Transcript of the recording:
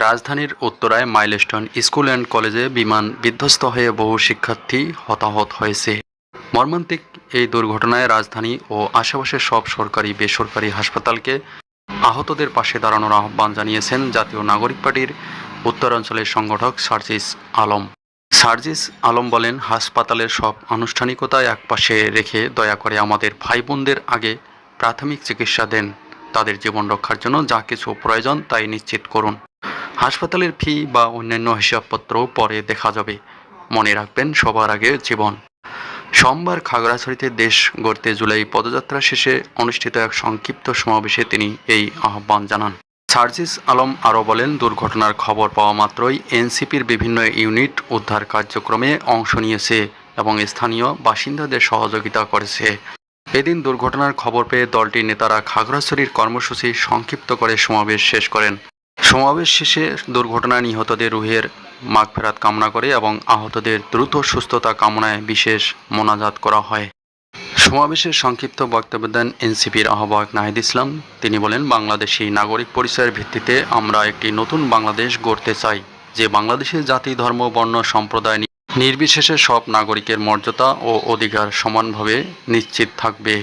রাজধানীর উত্তরায় milestone school and কলেজে বিমান বিধ্বস্ত হয়ে বহু শিক্ষার্থী হতাহত হয়েছে। মর্মান্তিক এই দুর্ঘটনায় রাজধানী ও আশেপাশের সব সরকারি বেসরকারি হাসপাতালকে আহতদের পাশে দাঁড়ানোর আহ্বান জানিয়েছেন জাতীয় নাগরিক পার্টির উত্তরাঞ্চলের সংগঠক সার্জিস আলম। সার্জিস আলম বলেন, হাসপাতালের সব আনুষ্ঠানিকতা একপাশে রেখে দয়া করে আমাদের ভাই বোনদের আগে প্রাথমিক চিকিৎসা দেন। তাদের জীবন রক্ষার জন্য যা কিছু প্রয়োজন তাই নিশ্চিত করুন। হাসপাতালের ফি বা অন্যান্য হিসাবপত্র পরে দেখা যাবে। মনে রাখবেন, সবার আগে জীবন। সোমবার খাগড়াছড়িতে দেশ গড়তে জুলাই পদযাত্রা শেষে অনুষ্ঠিত এক সংক্ষিপ্ত সমাবেশে তিনি এই আহ্বান জানান। সার্জিস আলম আরও বলেন, দুর্ঘটনার খবর পাওয়া মাত্রই এনসিপির বিভিন্ন ইউনিট উদ্ধার কার্যক্রমে অংশ নিয়েছে এবং স্থানীয় বাসিন্দাদের সহযোগিতা করেছে। এদিন দুর্ঘটনার খবর পেয়ে দলটির নেতারা খাগড়াছড়ির কর্মসূচি সংক্ষিপ্ত করে সমাবেশ শেষ করেন। সমাবেশ শেষে দুর্ঘটনায় নিহতদের রুহের মাগফেরাত কামনা করে এবং আহতদের দ্রুত সুস্থতা কামনায় বিশেষ মোনাজাত করা হয়। সমাবেশের সংক্ষিপ্ত বক্তব্য দেন এনসিপির আহ্বায়ক নাহিদ ইসলাম। তিনি বলেন, বাংলাদেশি নাগরিক পরিচয়ের ভিত্তিতে আমরা একটি নতুন বাংলাদেশ গড়তে চাই, যে বাংলাদেশে জাতি, ধর্ম, বর্ণ, সম্প্রদায় নির্বিশেষে সব নাগরিকের মর্যাদা ও অধিকার সমানভাবে নিশ্চিত থাকবে।